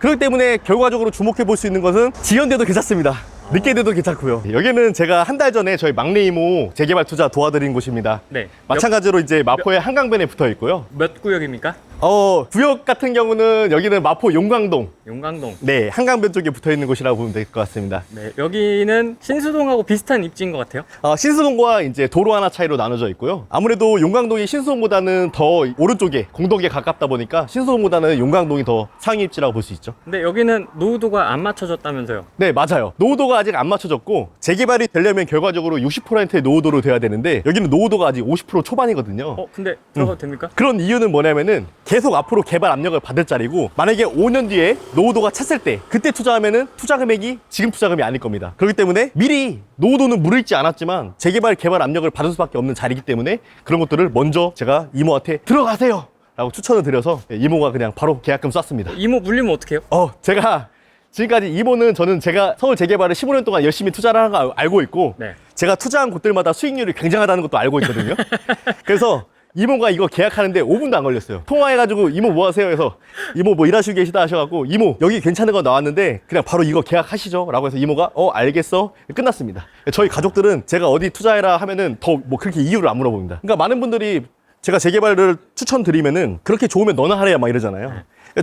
그렇기 때문에 결과적으로 주목해 볼 수 있는 것은 지연돼도 괜찮습니다. 늦게 돼도 괜찮고요. 여기는 제가 한 달 전에 저희 막내 이모 재개발 투자 도와드린 곳입니다. 네. 마찬가지로 이제 마포의 한강변에 붙어 있고요. 몇, 몇 구역입니까? 어, 구역 같은 경우는 여기는 마포 용광동. 용강동. 네, 한강변 쪽에 붙어 있는 곳이라고 보면 될 것 같습니다. 네. 여기는 신수동하고 비슷한 입지인 것 같아요. 어, 신수동과 이제 도로 하나 차이로 나눠져 있고요. 아무래도 용광동이 신수동보다는 더 오른쪽에 공덕에 가깝다 보니까 신수동보다는 용광동이 더 상위 입지라고 볼 수 있죠. 근데 여기는 노후도가 안 맞춰졌다면서요. 네, 맞아요. 노후도가 아직 안 맞춰졌고 재개발이 되려면 결과적으로 60%의 노후도로 돼야 되는데 여기는 노후도가 아직 50% 초반이거든요. 어, 근데 들어가도 됩니까? 그런 이유는 뭐냐면은 계속 앞으로 개발 압력을 받을 자리고 만약에 5년 뒤에 노후도가 찼을 때 그때 투자하면은 투자 금액이 지금 투자금이 아닐 겁니다. 그렇기 때문에 미리 노후도는 무르익지 않았지만 재개발 개발 압력을 받을 수밖에 없는 자리이기 때문에 그런 것들을 먼저 제가 이모한테 들어가세요. 라고 추천을 드려서 이모가 그냥 바로 계약금 쐈습니다. 이모 물리면 어떡해요? 어, 제가 지금까지 이모는 저는 제가 서울 재개발을 15년 동안 열심히 투자를 하는 거 알- 알고 있고 네. 제가 투자한 곳들마다 수익률이 굉장하다는 것도 알고 있거든요. 그래서 이모가 이거 계약하는데 5분도 안 걸렸어요. 통화해가지고 이모 뭐 하세요? 해서 이모 뭐 일하시고 계시다 하셔갖고 이모 여기 괜찮은 거 나왔는데 그냥 바로 이거 계약하시죠. 라고 해서 이모가 어 알겠어. 끝났습니다. 저희 가족들은 제가 어디 투자해라 하면은 더 뭐 그렇게 이유를 안 물어봅니다. 그러니까 많은 분들이 제가 재개발을 추천드리면은 그렇게 좋으면 너나 하래야 막 이러잖아요.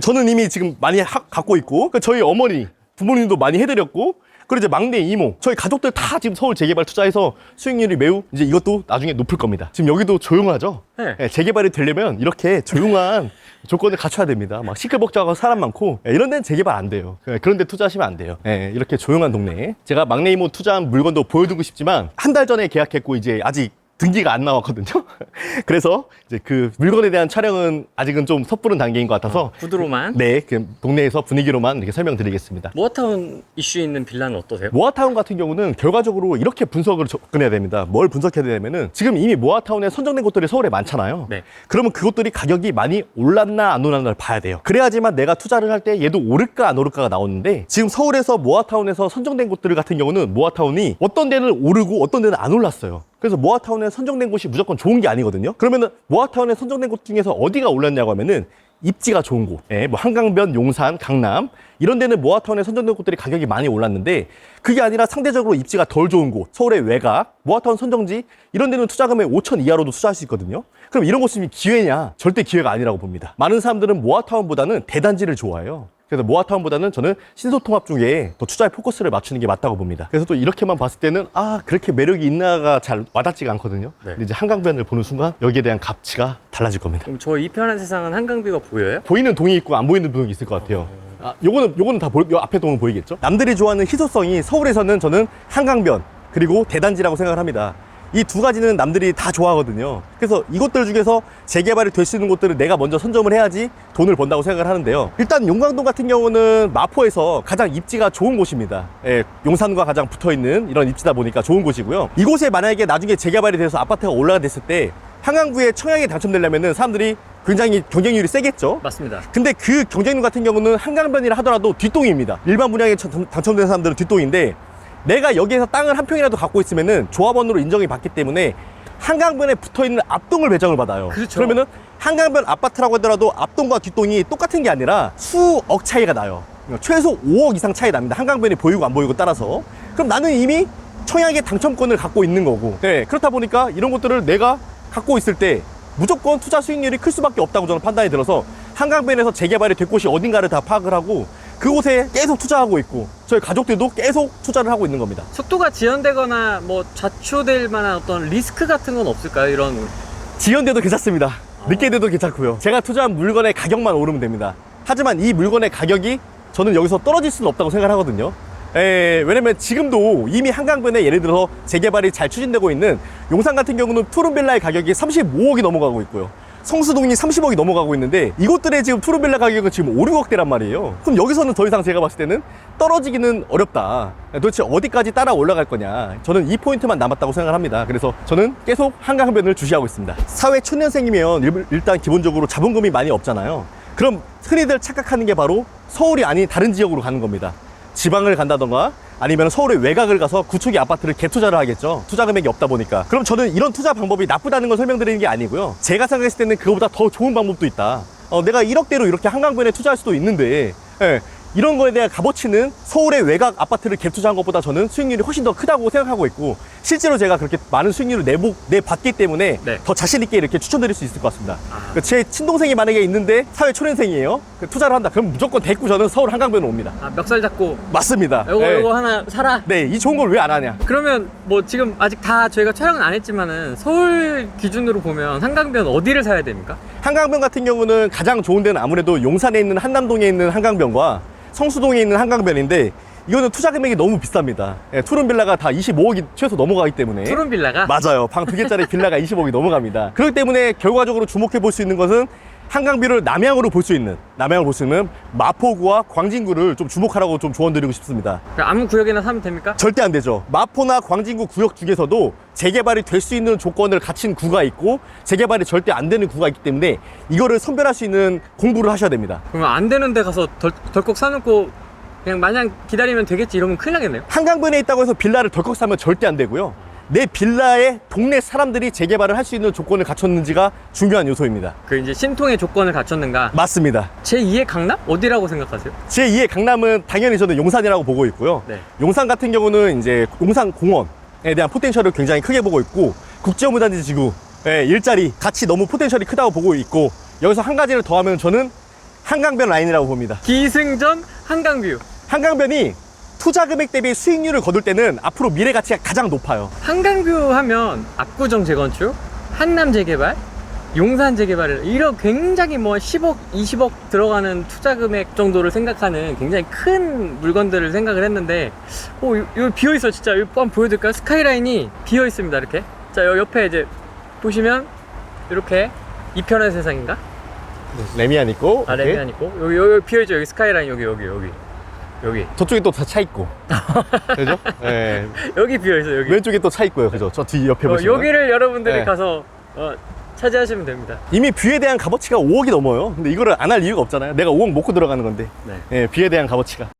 저는 이미 지금 많이 하- 갖고 있고 그러니까 저희 어머니 부모님도 많이 해드렸고 그리고 이제 막내 이모 저희 가족들 다 지금 서울 재개발 투자해서 수익률이 매우 이제 이것도 나중에 높을 겁니다. 지금 여기도 조용하죠. 네. 예, 재개발이 되려면 이렇게 조용한 조건을 갖춰야 됩니다. 막 시끌벅적하고 사람 많고 예, 이런 데는 재개발 안 돼요. 예, 그런 데 투자하시면 안 돼요. 예, 이렇게 조용한 동네에 제가 막내 이모 투자한 물건도 보여주고 싶지만 한 달 전에 계약했고 이제 아직 등기가 안 나왔거든요. 그래서 이제 그 물건에 대한 촬영은 아직은 좀 섣부른 단계인 것 같아서 구두로만. 네, 그 동네에서 분위기로만 이렇게 설명드리겠습니다. 모아타운 이슈 있는 빌라는 어떠세요? 모아타운 같은 경우는 결과적으로 이렇게 분석을 접근해야 됩니다. 뭘 분석해야 되냐면은 지금 이미 모아타운에 선정된 곳들이 서울에 많잖아요. 네. 그러면 그것들이 가격이 많이 올랐나 안 올랐나를 봐야 돼요. 그래야지만 내가 투자를 할 때 얘도 오를까 안 오를까가 나오는데 지금 서울에서 모아타운에서 선정된 곳들 같은 경우는 모아타운이 어떤 데는 오르고 어떤 데는 안 올랐어요. 그래서 모아타운에 선정된 곳이 무조건 좋은 게 아니거든요. 그러면은 모아타운에 선정된 곳 중에서 어디가 올랐냐고 하면은 입지가 좋은 곳, 예, 뭐 한강변, 용산, 강남 이런 데는 모아타운에 선정된 곳들이 가격이 많이 올랐는데 그게 아니라 상대적으로 입지가 덜 좋은 곳, 서울의 외곽, 모아타운 선정지 이런 데는 투자금액 5천 이하로도 투자할 수 있거든요. 그럼 이런 곳이 기회냐? 절대 기회가 아니라고 봅니다. 많은 사람들은 모아타운보다는 대단지를 좋아해요. 그래서 모아타운보다는 저는 신소통합 중에 더 투자의 포커스를 맞추는 게 맞다고 봅니다. 그래서 또 이렇게만 봤을 때는 아 그렇게 매력이 있나가 잘 와닿지가 않거든요. 네. 근데 이제 한강변을 보는 순간 여기에 대한 값치가 달라질 겁니다. 그럼 저 이 편한 세상은 한강뷰가 보여요? 보이는 동이 있고 안 보이는 동이 있을 것 같아요. 아, 요거는 요거는 다 보이, 요 앞에 동은 보이겠죠? 남들이 좋아하는 희소성이 서울에서는 저는 한강변 그리고 대단지라고 생각을 합니다. 이 두 가지는 남들이 다 좋아하거든요. 그래서 이것들 중에서 재개발이 될 수 있는 곳들을 내가 먼저 선점을 해야지 돈을 번다고 생각을 하는데요. 일단 용광동 같은 경우는 마포에서 가장 입지가 좋은 곳입니다. 예, 용산과 가장 붙어 있는 이런 입지다 보니까 좋은 곳이고요. 이곳에 만약에 나중에 재개발이 돼서 아파트가 올라가 됐을 때 한강구에 청약에 당첨되려면은 사람들이 굉장히 경쟁률이 세겠죠. 맞습니다. 근데 그 경쟁률 같은 경우는 한강변이라 하더라도 뒷동입니다. 일반 분양에 참- 당첨된 사람들은 뒷동인데 내가 여기에서 땅을 한 평이라도 갖고 있으면은 조합원으로 인정이 받기 때문에 한강변에 붙어 있는 앞동을 배정을 받아요. 그렇죠. 그러면은 한강변 아파트라고 하더라도 앞동과 뒷동이 똑같은 게 아니라 수억 차이가 나요. 최소 5억 이상 차이 납니다. 한강변이 보이고 안 보이고 따라서. 그럼 나는 이미 청약의 당첨권을 갖고 있는 거고. 네, 그렇다 보니까 이런 것들을 내가 갖고 있을 때 무조건 투자 수익률이 클 수밖에 없다고 저는 판단이 들어서 한강변에서 재개발이 될 곳이 어딘가를 다 파악을 하고 그곳에 계속 투자하고 있고 저희 가족들도 계속 투자를 하고 있는 겁니다. 속도가 지연되거나 뭐 좌초될 만한 어떤 리스크 같은 건 없을까요? 이런 지연돼도 괜찮습니다. 늦게 돼도 괜찮고요. 제가 투자한 물건의 가격만 오르면 됩니다. 하지만 이 물건의 가격이 저는 여기서 떨어질 수는 없다고 생각하거든요. 에, 왜냐면 지금도 이미 한강변에 예를 들어서 재개발이 잘 추진되고 있는 용산 같은 경우는 푸른빌라의 가격이 35억이 넘어가고 있고요. 성수동이 30억이 넘어가고 있는데 이곳들의 지금 푸른빌라 가격은 지금 5, 6억대란 말이에요. 그럼 여기서는 더 이상 제가 봤을 때는 떨어지기는 어렵다. 도대체 어디까지 따라 올라갈 거냐. 저는 이 포인트만 남았다고 생각을 합니다. 그래서 저는 계속 한강변을 주시하고 있습니다. 사회 초년생이면 일- 일단 기본적으로 자본금이 많이 없잖아요. 그럼 흔히들 착각하는 게 바로 서울이 아닌 다른 지역으로 가는 겁니다. 지방을 간다던가 아니면 서울의 외곽을 가서 구축의 아파트를 개투자를 하겠죠. 투자 금액이 없다 보니까. 그럼 저는 이런 투자 방법이 나쁘다는 걸 설명드리는 게 아니고요. 제가 생각했을 때는 그거보다 더 좋은 방법도 있다. 어, 내가 1억대로 이렇게 한강변에 투자할 수도 있는데, 예, 이런 거에 대한 값어치는 서울의 외곽 아파트를 갭 투자한 것보다 저는 수익률이 훨씬 더 크다고 생각하고 있고 실제로 제가 그렇게 많은 수익률을 내보, 내봤기 때문에 네. 더 자신 있게 이렇게 추천드릴 수 있을 것 같습니다. 아. 그제 친동생이 만약에 있는데 사회 초년생이에요. 그 투자를 한다. 그럼 무조건 데리고 저는 서울 한강변으로 옵니다. 아, 멱살 잡고 맞습니다. 요거 네. 요거 하나 사라. 네, 이 좋은 걸 왜 안 하냐? 그러면 뭐 지금 아직 다 저희가 촬영은 안 했지만은 서울 기준으로 보면 한강변 어디를 사야 됩니까? 한강변 같은 경우는 가장 좋은 데는 아무래도 용산에 있는 한남동에 있는 한강변과 성수동에 있는 한강변인데 이거는 투자 금액이 너무 비쌉니다. 예, 투룸 빌라가 다 25억이 최소 넘어가기 때문에 푸른 빌라가 맞아요. 방 두 개짜리 빌라가 20억이 넘어갑니다. 그렇기 때문에 결과적으로 주목해 볼 수 있는 것은 한강뷰를 남향으로 볼 수 있는 남향을 볼 수 있는 마포구와 광진구를 좀 주목하라고 좀 조언드리고 싶습니다. 아무 구역이나 사면 됩니까? 절대 안 되죠. 마포나 광진구 구역 중에서도 재개발이 될 수 있는 조건을 갖춘 구가 있고 재개발이 절대 안 되는 구가 있기 때문에 이거를 선별할 수 있는 공부를 하셔야 됩니다. 그러면 안 되는 데 가서 덜, 덜컥 사놓고 그냥 마냥 기다리면 되겠지 이러면 큰일 나겠네요. 한강변에 있다고 해서 빌라를 덜컥 사면 절대 안 되고요. 내 빌라에 동네 사람들이 재개발을 할 수 있는 조건을 갖췄는지가 중요한 요소입니다. 그 이제 신통의 조건을 갖췄는가? 맞습니다. 제2의 강남 어디라고 생각하세요? 제2의 강남은 당연히 저는 용산이라고 보고 있고요. 네. 용산 같은 경우는 이제 용산 공원에 대한 포텐셜을 굉장히 크게 보고 있고 국제업무단지 지구 예, 일자리 같이 너무 포텐셜이 크다고 보고 있고 여기서 한 가지를 더하면 저는 한강변 라인이라고 봅니다. 기승전 한강뷰. 한강변이 투자 금액 대비 수익률을 거둘 때는 앞으로 미래 가치가 가장 높아요. 한강뷰 하면 압구정 재건축, 한남 재개발, 용산 재개발을 이런 굉장히 뭐 10억, 20억 들어가는 투자 금액 정도를 생각하는 굉장히 큰 물건들을 생각을 했는데 어, 요- 여기 비어 있어 진짜 여기 한번 보여드릴까요? 스카이라인이 비어 있습니다 이렇게. 자, 요 옆에 이제 보시면 이렇게 이편의 세상인가? 레미안 있고 아, 이렇게. 레미안 있고 여기 여기 비어 있죠 여기 스카이라인 여기 여기 여기 여기 저쪽에 또 다 차 있고 그죠? 예. 여기 비어 있어 여기. 왼쪽에 또 차 있고요. 그죠? 저 뒤 옆에 어, 보시면 여기를 여러분들이 네. 가서 어, 차지하시면 됩니다. 이미 뷰에 대한 값어치가 5억이 넘어요. 근데 이거를 안 할 이유가 없잖아요. 내가 5억 먹고 들어가는 건데. 네. 예, 뷰에 대한 값어치가.